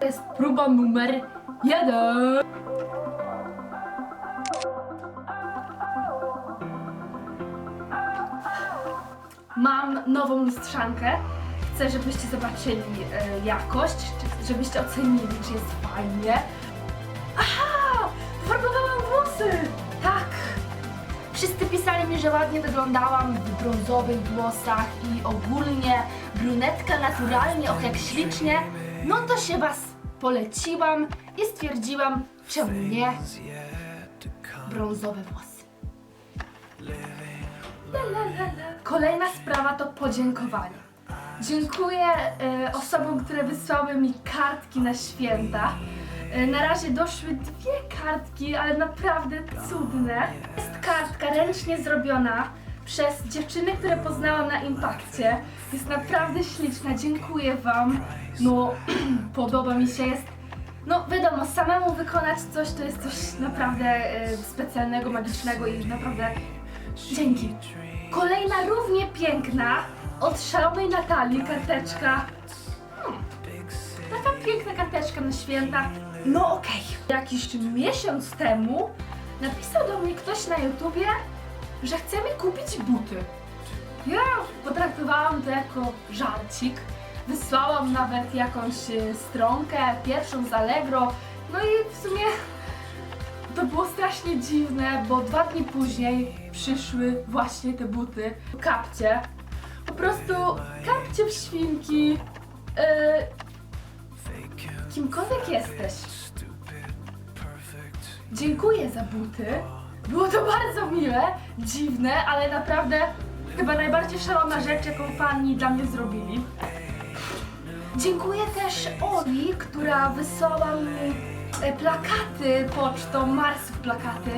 To jest próba numer jeden. Mam nową lustrzankę. Chcę, żebyście zobaczyli e, jakość, żebyście ocenili, czy jest fajnie. Aha! Farbowałam włosy! Tak! Wszyscy pisali mi, że ładnie wyglądałam w brązowych włosach i ogólnie brunetka naturalnie, och jak ślicznie. No to się was poleciłam i stwierdziłam, czemu nie? Brązowe włosy. La, la, la, la. Kolejna sprawa to podziękowanie. Dziękuję e, osobom, które wysłały mi kartki na święta. E, na razie doszły dwie kartki, ale naprawdę cudne. Jest kartka ręcznie zrobiona przez dziewczyny, które poznałam na Impakcie. Jest naprawdę śliczna, dziękuję Wam. No, podoba mi się, jest no wiadomo, samemu wykonać coś to jest coś naprawdę e, specjalnego, magicznego i naprawdę dzięki. Kolejna równie piękna od szalonej Natalii karteczka. Hmm, taka piękna karteczka na święta. No okej. Jakiś miesiąc temu napisał do mnie ktoś na YouTubie, że chce mi kupić buty. Ja potraktowałam to jako żarcik. Wysłałam nawet jakąś e, stronkę, pierwszą z Allegro. No i w sumie to było strasznie dziwne, bo dwa dni później przyszły właśnie te buty. Kapcie. Po prostu kapcie w świnki. E, kimkolwiek jesteś. Dziękuję za buty. Było to bardzo miłe, dziwne, ale naprawdę chyba najbardziej szalona rzecz, jaką fani dla mnie zrobili. Dziękuję też Oli, która wysłała mi e, plakaty pocztą, Marsów plakaty.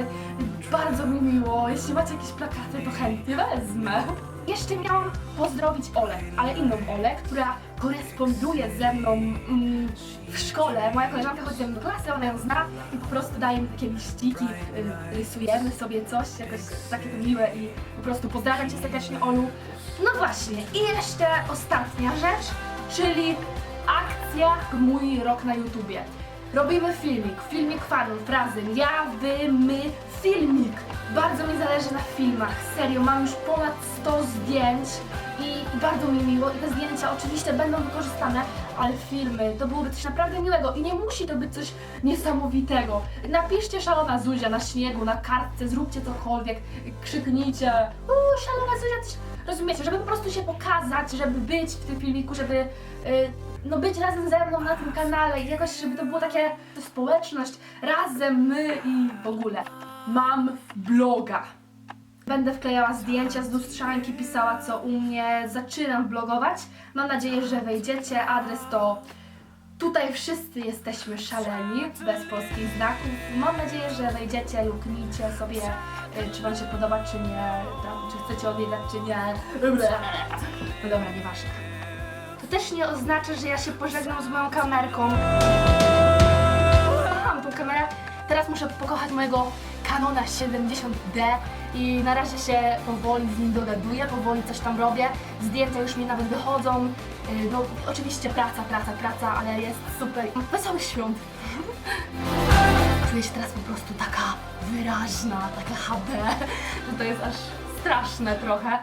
Bardzo mi miło. Jeśli macie jakieś plakaty, to chętnie wezmę. Jeszcze miałam pozdrowić Olę, ale inną Olę, która koresponduje ze mną mm, w szkole. Moja koleżanka chodzi ze mną do klasy, ona ją zna i po prostu daje mi takie liściki, y, rysujemy sobie coś, jakoś takie to miłe i po prostu pozdrawiam Cię serdecznie Olu. No właśnie, i jeszcze ostatnia rzecz, czyli akcja Mój Rok na YouTubie. Robimy filmik, filmik fanów razem, ja, wy, my, filmik. Bardzo mi zależy na filmach, serio, mam już ponad 100 zdjęć bardzo mi miło i te zdjęcia oczywiście będą wykorzystane, ale filmy to byłoby coś naprawdę miłego i nie musi to być coś niesamowitego. Napiszcie szalona Zuzia na śniegu, na kartce, zróbcie cokolwiek, krzyknijcie uuu, szalona Zuzia, coś, rozumiecie, żeby po prostu się pokazać, żeby być w tym filmiku, żeby y, no być razem ze mną na tym kanale i jakoś, żeby to było takie społeczność, razem my i w ogóle. Mam bloga. Będę wklejała zdjęcia z lustrzanki, pisała co u mnie, zaczynam blogować. Mam nadzieję, że wejdziecie. Adres to tutaj wszyscy jesteśmy szaleni, bez polskich znaków. Mam nadzieję, że wejdziecie, luknijcie sobie, y, czy wam się podoba, czy nie, tam, czy chcecie odwiedzać, czy nie. No dobra, nieważne. To też nie oznacza, że ja się pożegnam z moją kamerką. Kocham tą kamerę. Teraz muszę pokochać mojego Canona 70D i na razie się powoli z nim dogaduję, powoli coś tam robię. Zdjęcia już mi nawet wychodzą. Yy, No oczywiście praca, praca, praca, ale jest super. Wesołych świąt! Czuję się teraz po prostu taka wyraźna, taka HD, że to jest aż straszne trochę.